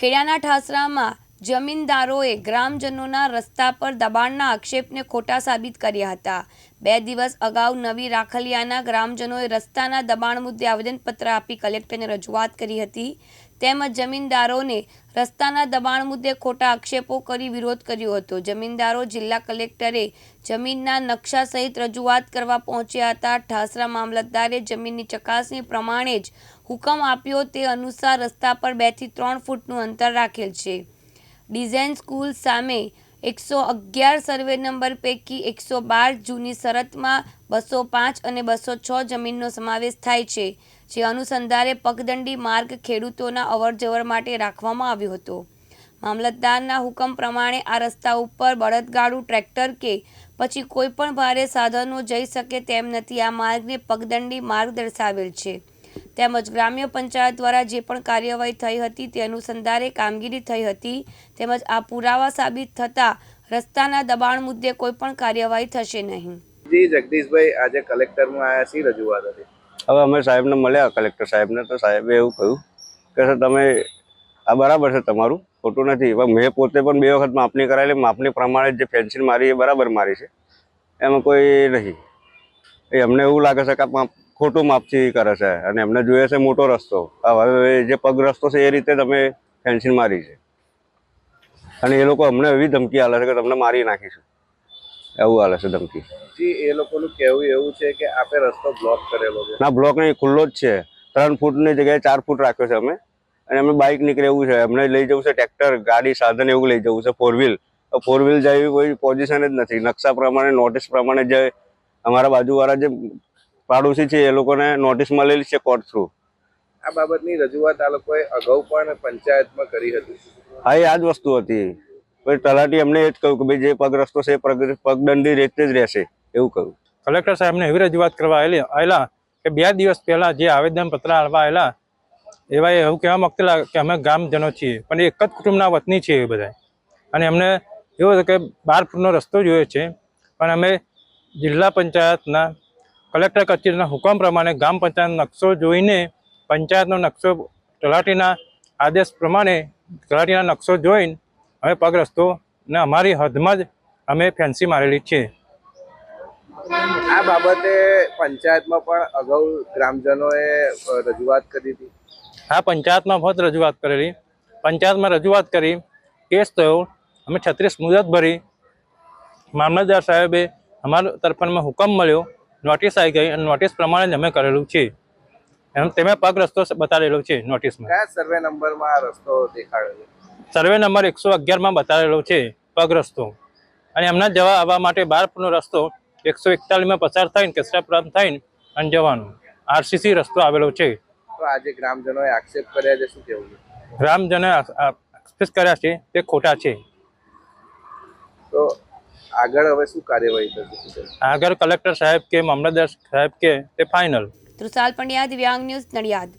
ખેડાના ઠાસરામાં જમીનદારોએ ગ્રામજનોના રસ્તા પર દબાણના આક્ષેપને ખોટા સાબિત કર્યા હતા. બે દિવસ અગાઉ નવી રાખલિયાના ગ્રામજનોએ રસ્તાના દબાણ મુદ્દે આવેદનપત્ર આપી કલેક્ટરને રજૂઆત કરી હતી. તેમજ જમીનદારોને રસ્તાના દબાણ મુદ્દે ખોટા આક્ષેપો કરી વિરોધ કર્યો હતો. જમીનદારો જિલ્લા કલેક્ટરે જમીનના નકશા સહિત રજૂઆત કરવા પહોંચ્યા હતા. ઠાસરા મામલતદારે જમીનની ચકાસણી પ્રમાણે જ હુકમ આપ્યો તે અનુસાર રસ્તા પર બેથી ત્રણ ફૂટનું અંતર રાખેલ છે. ડિઝાઇન સ્કૂલ સામે એકસો અગિયાર સર્વે નંબર પૈકી એકસો બાર જૂની શરતમાં બસો પાંચ અને બસો છ જમીનનો સમાવેશ થાય છે, જે અનુસંધાને પગદંડી માર્ગ ખેડૂતોના અવરજવર માટે રાખવામાં આવ્યો હતો. મામલતદારના હુકમ પ્રમાણે આ રસ્તા ઉપર બળદગાડું, ટ્રેક્ટર કે પછી કોઈપણ ભારે સાધનો જઈ શકે તેમ નથી. આ માર્ગને પગદંડી માર્ગ દર્શાવેલ છે. તેમજ ગ્રામ્ય પંચાયત દ્વારા જે પણ કાર્યવાહી થઈ હતી તે અનુસંધાને કામગીરી થઈ હતી. તેમજ આ પુરાવા સાબિત થતાં રસ્તાના દબાણ મુદ્દે કોઈ પણ કાર્યવાહી થશે નહીં. જી જગદીશભાઈ આજે કલેક્ટરમાં આવ્યા છીએ રજૂઆત હતી. હવે અમે સાહેબને મળ્યા કલેક્ટર સાહેબને તો સાહેબે એવું કહ્યું કે સર તમે આ બરાબર છે તમારું ખોટું નથી. પણ મેં પોતે પણ બે વખત માપણી કરાયેલી માપણી પ્રમાણે જે ફેન્સિંગ મારી એ બરાબર મારી છે. એમાં કોઈ નહીં. એ અમને એવું લાગે છે કે આ માપ ખોટું માપથી કરે છે અને એમને જોઈએ છે મોટો રસ્તો. હવે જે પગ રસ્તો છે એ રીતે તમે ફેન્સિંગ મારી છે. અને એ લોકો અમને એવી ધમકી આલે છે કે તમને મારી નાખીશું. એવું આલે છે ધમકી. જી એ લોકોનું કહેવું એવું છે કે આપે રસ્તો બ્લોક કરેલો છે. ના બ્લોક નહીં ખુલ્લો જ છે. ત્રણ ફૂટની જગ્યાએ ચાર ફૂટ રાખ્યો છે અમે. અને અમે બાઇક નીકળે એવું છે. અમને લઈ જવું છે ટ્રેક્ટર ગાડી સાધન એવું લઈ જવું છે ફોર વ્હીલ ફોર વ્હીલ જાય કોઈ પોઝિશન જ નથી. નકશા પ્રમાણે નોટિસ પ્રમાણે જે અમારા બાજુવાળા જે પાડોશી છે એ લોકોને નોટિસ મળેલી છે કોર્ટ થ્રુ આ બાબતની રજૂઆત આ લોકોએ અગાઉ પણ પંચાયતમાં કરી હતી. હા એ આ જ વસ્તુ હતી. પછી તલાટી અમને એ જ કહ્યું કે ભાઈ જે પગ રસ્તો છે એ પગ પગદંડી રીતે જ રહેશે એવું કહ્યું. કલેક્ટર સાહેબને એવી રજૂઆત કરવા આવેલી કે બે દિવસ પહેલા જે આવેદનપત્ર આપવા આવેલા એવા એવું કહેવા માંગતેલા કે અમે ગામજનો છીએ પણ એક જ કુટુંબના વતની છીએ એ બધા અને એમને એવું હતું કે બાર ફૂટનો રસ્તો જોઈએ છે પણ અમે જિલ્લા પંચાયતના કલેક્ટર કચેરીના હુકમ પ્રમાણે ગ્રામ પંચાયત નકશો જોઈને પંચાયતનો નકશો તલાટીના આદેશ પ્રમાણે તલાટીના નકશો જોઈને અમે પગ રસ્તો ને અમારી હદમાં જ અમે ફેન્સી મારેલી છે. આ બાબતે પંચાયતમાં પણ અગાઉ ગ્રામજનોએ રજૂઆત કરી હતી? આ પંચાયતમાં બહુ રજૂઆત કરેલી. પંચાયતમાં રજૂઆત કરી. કેસ થયો. અમે છત્રીસ મુદત ભરી. મામલતદાર સાહેબે અમારા તરફમાં હુકમ મળ્યો. નોટિસ આવી ગઈ અને નોટિસ પ્રમાણે અમે કરેલું છે. એમ તેમે પગ રસ્તો બતાવેલો છે નોટિસમાં કયા સર્વે નંબરમાં આ રસ્તો દેખાડેલો સર્વે નંબર એકસો અગિયારમાં બતાવેલો છે પગ રસ્તો. અને એમના જવા આવવા માટે બાર રસ્તો એકસો એકતાલીસમાં પસાર થઈને કેસરા પ્રાંત થઈને અને જવાનું આરસીસી રસ્તો આવેલો છે. તો આજે ગ્રામજનોએ આક્ષેપ કર્યા છે શું કહેવું ગ્રામજનોએ ગ્રામજનો એક્સપ્રેસ કર્યા છે તે ખોટા છે. તો આગળ હવે શું કાર્યવાહી થશે? આગળ કલેક્ટર સાહેબ કે મામલતદાર સાહેબ કે તે ફાઇનલ તૃષાલ પંડ્યા દિવ્યાંગ ન્યૂઝ નડિયાદ.